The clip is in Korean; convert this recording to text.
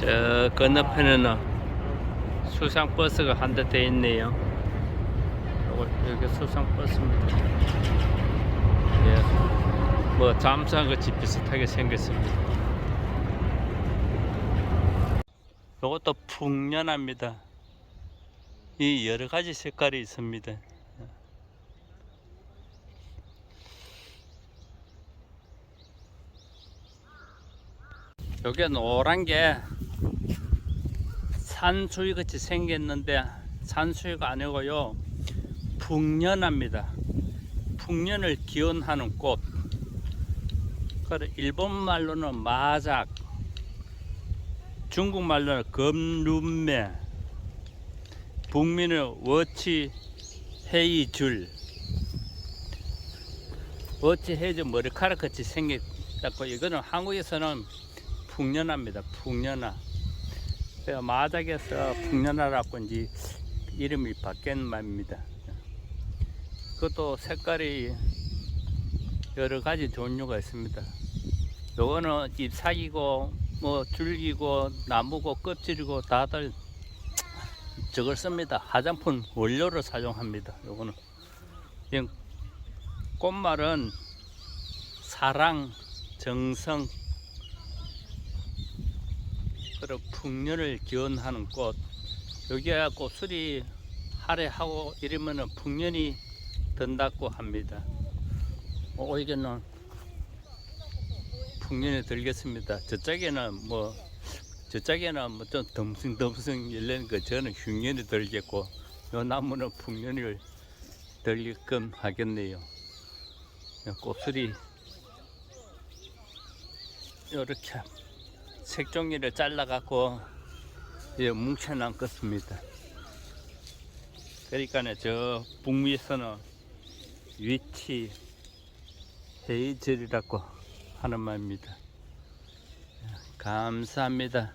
저 건너편에는 수상버스가 한 대 돼 있네요. 여기 수상버스입니다. 예. 뭐 잠수한 것이 비슷하게 생겼습니다. 요것도 풍년합니다. 이 여러 가지 색깔이 있습니다. 요게 노란 게 산수유 같이 생겼는데 산수유가 아니고요. 풍년합니다. 풍년을 기원하는 꽃. 일본 말로는 마작 중국 말로는 검룸매 북민은 워치 헤이줄. 워치 헤이줄 머리카락 같이 생겼다고. 이거는 한국에서는 풍년화입니다. 풍년화. 마작에서 이제 이름이 바뀐 말입니다. 그것도 색깔이 여러 가지 종류가 있습니다. 요거는 잎사귀고 뭐 줄기고 나무고 껍질이고 다들 저걸 씁니다. 화장품 원료로 사용합니다. 요거는 이 꽃말은 사랑, 정성, 그런 풍년을 기원하는 꽃 여기에 꽃술이 할애하고 이러면은 풍년이 든다고 합니다. 어, 여기는 풍년이 들겠습니다. 저쪽에는 뭐 저쪽에는 뭐좀 덤승덤승 열리는 거 저는 흉년이 들겠고 요 나무는 풍년을 들게끔 하겠네요. 꽃술이 이렇게 색종이를 잘라갖고 이제 뭉쳐놓은 것입니다. 그러니까 저 북미에서는 위치 헤이즐이라고 하는 말입니다. 감사합니다.